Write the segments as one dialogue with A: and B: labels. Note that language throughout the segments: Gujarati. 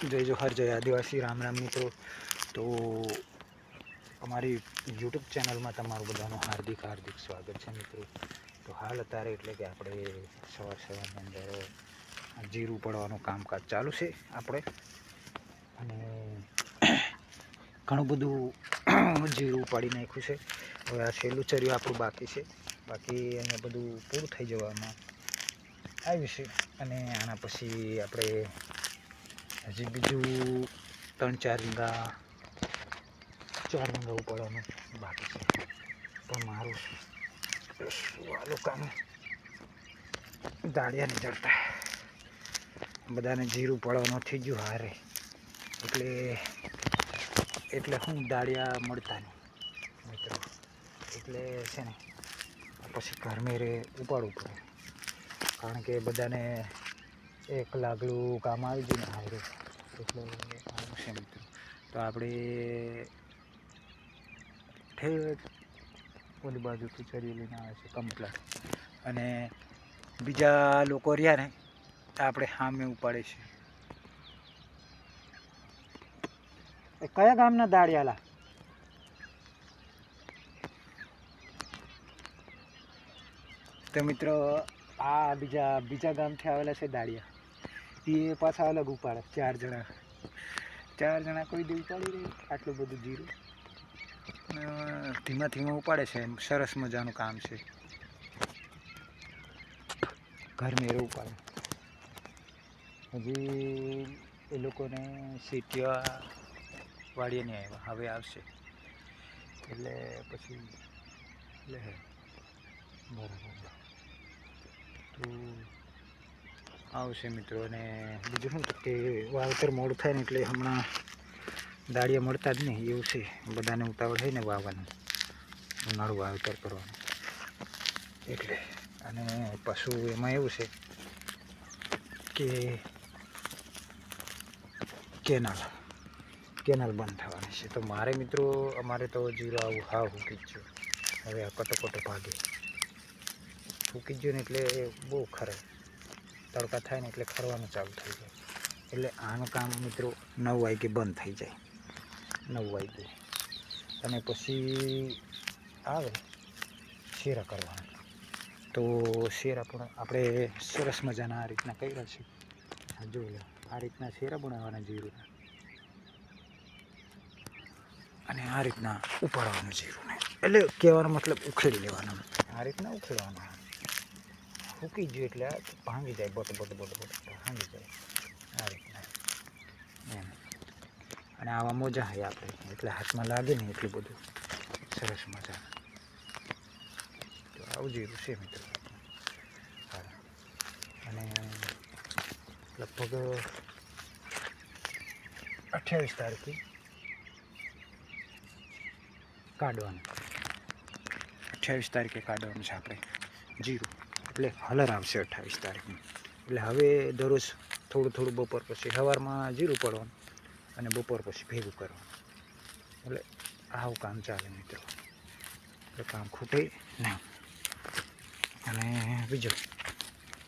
A: જય જોહાર, જય આદિવાસી, રામ રામ મિત્રો. તો અમારી યુટ્યુબ ચેનલમાં તમારું બધાનું હાર્દિક હાર્દિક સ્વાગત છે મિત્રો. તો હાલ અત્યારે એટલે કે આપણે સવાર સવારની અંદર જીરું પડવાનું કામકાજ ચાલુ છે આપણે. અને ઘણું બધું જીરું પાડી નાખ્યું છે. હવે આ છેલ્લું ચર્યું આપણું બાકી છે. બાકી અહીંયા બધું પૂરું થઈ જવામાં આવ્યું છે. અને આના પછી આપણે હજી બીજું ત્રણ ચાર વીંગા ચાર વીંગા ઉપાડવાનું બાકી છે. પણ મારું વાલું દાળિયા નહીં ચડતા બધાને જીરું પડવાનું થઈ ગયું હારે. એટલે એટલે હું દાળિયા મળતા નહીં, મિત્રો. એટલે છે ને, પછી ઘરમેરે ઉપાડવું પડે. કારણ કે બધાને એક લાગલું કામ આવી ગયું ને હારે. એટલે આવું છે મિત્રો. તો આપણે ઠેઠ ઓલી બાજુથી ચરી લઈને આવે છે કમ્પ્લેટ અને બીજા લોકો રહ્યા ને આપણે સામે ઉપાડે છે. કયા ગામના દાળિયાલા તો મિત્રો આ બીજા બીજા ગામથી આવેલા છે દાળિયા એ પાછા અલગ ઉપાડે. ચાર જણા. ચાર જણા કોઈ દી ઉપાડી રહી. આટલું બધું જીરું. ધીમા ધીમા ઉપાડે છે. એમ સરસ મજાનું કામ છે. ઘર મેરે ઉપાડે. હજી એ લોકોને સીટિયા વાળીએ નહીં આવ્યા. હવે આવશે. એટલે પછી લે બરાબર. તો આવશે મિત્રો, અને બીજું શું કે વાવતર મોડું થાય ને એટલે હમણાં દાળિયા મળતા જ નહીં, એવું છે. બધાને ઉતાવળ હોય ને વાવવાનું, ઉનાળું વાવેતર કરવાનું. એટલે, અને પશુ એમાં એવું છે કે કેનાલ કેનાલ બંધ થવાની છે. તો મારે મિત્રો, અમારે તો જીરો આવું હા હૂકી જ હવે આ કટો કટો ભાગે. ફૂકી જ ને એટલે બહુ ખરે તડકા થાય ને એટલે ખરવાનું ચાલુ થઈ જાય. એટલે આનું કામ મિત્રો નવ વાગે બંધ થઈ જાય. નવ વાગે. અને પછી આવે શેરા કરવાના. તો શેરા પણ આપણે સરસ મજાના આ રીતના કર્યા છે. જોઈ લો, આ રીતના શેરા બનાવવાના જીરું અને આ રીતના ઉપાડવાનું જીરુંને એટલે કહેવાનો મતલબ ઉખેડી લેવાનું. આ રીતના ઉખેડવાનું. ફૂકી ગયું એટલે ભાંગી જાય, બોટ બોટ બોટ બોટ ભાંગી જાય. આ રીતના. એમ. અને આવા મોજા હોય આપણે એટલે હાથમાં લાગે ને એટલું બધું. સરસ મજા. તો આવું જીરું છે મિત્રો. અને લગભગ અઠ્યાવીસ તારીખે કાઢવાનું. અઠ્યાવીસ તારીખે કાઢવાનું છે આપણે. જીરું. એટલે હલર આવશે અઠ્ઠાવીસ તારીખમાં એટલે હવે દરરોજ થોડું થોડું બપોર પછી સવારમાં જીરું પડવાનું અને બપોર પછી ભેગું કરવાનું. એટલે આવું કામ ચાલે મિત્રો. એટલે કામ ખૂટે નહીં અને બીજું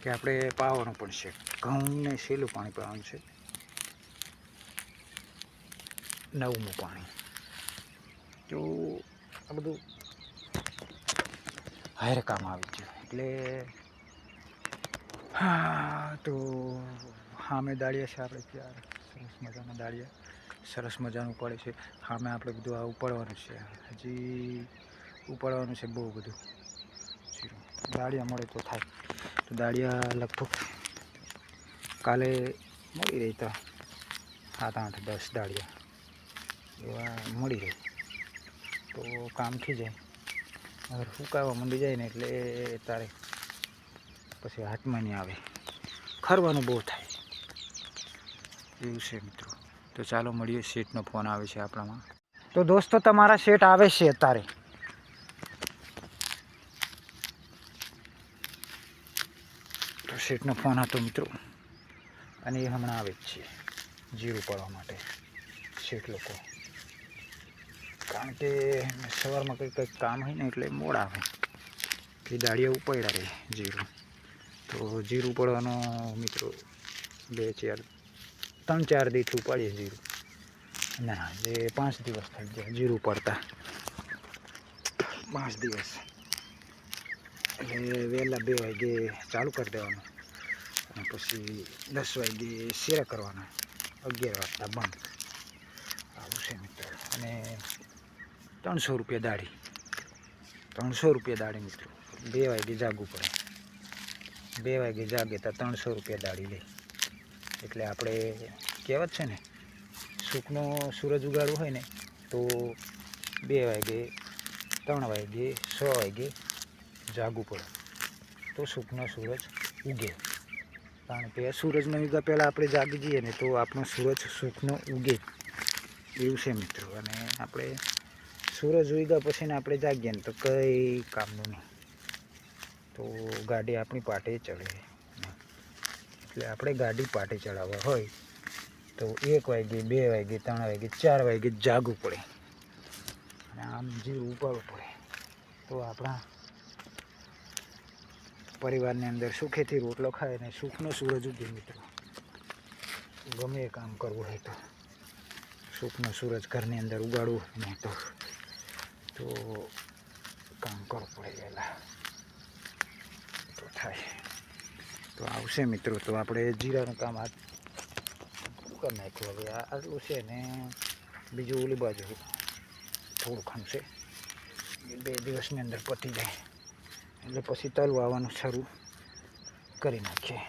A: કે આપણે પાવાનું પણ છે. ઘઉંને સહેલું પાણી પાવાનું છે. નવમું પાણી. તો આ બધું હારે કામ આવી ગયું. એટલે હા, તો સામે દાળિયા છે આપણે ત્યાં. સરસ મજાના દાળિયા. સરસ મજાનું પડે છે. સામે આપણે બધું આ ઉપાડવાનું છે. હજી ઉપાડવાનું છે બહુ બધું. જીરું દાળિયા મળે તો થાય. તો દાળિયા લગભગ કાલે મળી રહી તો. સાત આઠ દસ દાળિયા. એવા મળી રહે. તો કામ થઈ જાય. ફૂંકાવા મંડી જાય ને એટલે તારે પછી હાથમાં નહીં આવે. ખરવાનું બહુ થાય. એવું છે મિત્રો. તો ચાલો મળીએ. શેઠનો ફોન આવે છે આપણામાં. તો દોસ્તો, તમારા શેઠ આવે છે અત્યારે. તો શેઠનો ફોન હતો મિત્રો. અને એ હમણાં આવે જ છે. જીરું પડવા માટે. શેઠ લોકો. કારણ કે સવારમાં કંઈક કંઈક કામ હોય ને એટલે મોડ આવે. કે દાળિયા ઉપાડ્યા રહે જીરું. તો જીરું પડવાનો મિત્રો બે ચાર, ત્રણ ચાર દિવસ ઉપાડીએ જીરું. ના જે પાંચ દિવસ થઈ ગયા જીરું પડતા પાંચ દિવસ. એટલે વહેલા બે વાગે ચાલુ કરી દેવાનું. અને પછી દસ વાગે શેરા કરવાના. અગિયાર વાગતા બંધ. આવું છે મિત્રો. અને ત્રણસો રૂપિયા દાઢી. ત્રણસો રૂપિયા દાઢી મિત્રો. બે વાગે જાગવું પડે. બે વાગે જાગે તો ત્રણસો રૂપિયા દાઢી લે. એટલે આપણે કહેવત છે ને, સુખનો સૂરજ ઉગાડવો હોય ને, તો બે વાગે, ત્રણ વાગે, છ વાગે જાગવું પડે. તો સુખનો સૂરજ ઉગે. કારણ કે સૂરજનો ઉગા પહેલાં આપણે જાગી જઈએ ને, તો આપણો સૂરજ સુખનો ઉગે. એવું છે મિત્રો. અને આપણે સૂરજ ઉગ્યા પછી ને આપણે જાગીએ ને તો કંઈ કામનું નહીં. તો ગાડી આપણી પાટે ચડે. એટલે આપણે ગાડી પાટે ચડાવવા હોય તો એક વાગે, બે વાગે, ત્રણ વાગે, ચાર વાગે જાગવું પડે. અને આમ જીવ ઉપાડવું પડે. તો આપણા પરિવારની અંદર સુખેથી રોટલો ખાય અને સુખનો સૂરજ ઉગે મિત્રો. ગમે એ કામ કરવું હોય તો. સુખનો સૂરજ ઘરની અંદર ઉગાડવું નહીં તો. તો કામ કરવું પડે પહેલાં તો થાય તો આવશે મિત્રો, તો આપણે જીરાનું કામ આ કરી નાખ્યું. હવે આટલું છે ને, બીજું ઓલી બાજુ થોડું ખમશે બે દિવસની અંદર પતી જાય. એટલે પછી તલ વાવવાનું શરૂ કરી નાખીએ.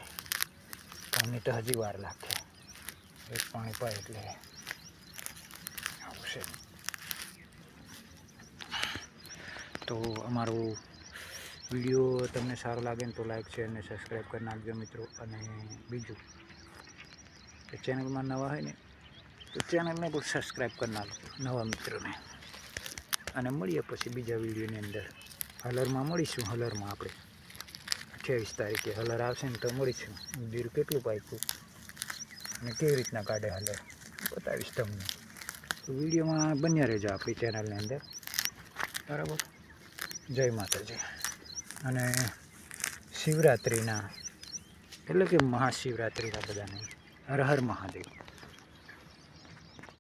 A: પાણી તો હજી વાર લાગશે. એક પાણી પાય એટલે આવશે તો અમારો વીડિયો તમને સારો લાગે ને તો લાઈક શેર અને સબસ્ક્રાઈબ કરી નાખજો મિત્રો. અને બીજું, કે ચેનલમાં નવા હોય ને, તો ચેનલને પણ સબસ્ક્રાઈબ કરી નાખજો, નવા મિત્રોને. અને મળીએ પછી બીજા વિડીયોની અંદર. હલરમાં મળીશું, હલરમાં આપણે. અઠ્યાવીસ તારીખે હલર આવશે ને તો મળીશું. બીર કેટલું પાક્યું? અને કેવી રીતના કાઢે હલર? બતાવીશ તમને. તો વિડીયોમાં બન્યા રહેજો આપણી ચેનલની અંદર. બરાબર? જય માતાજી. અને શિવરાત્રિના એટલે કે મહાશિવરાત્રિના બધાને હર હર મહાદેવ.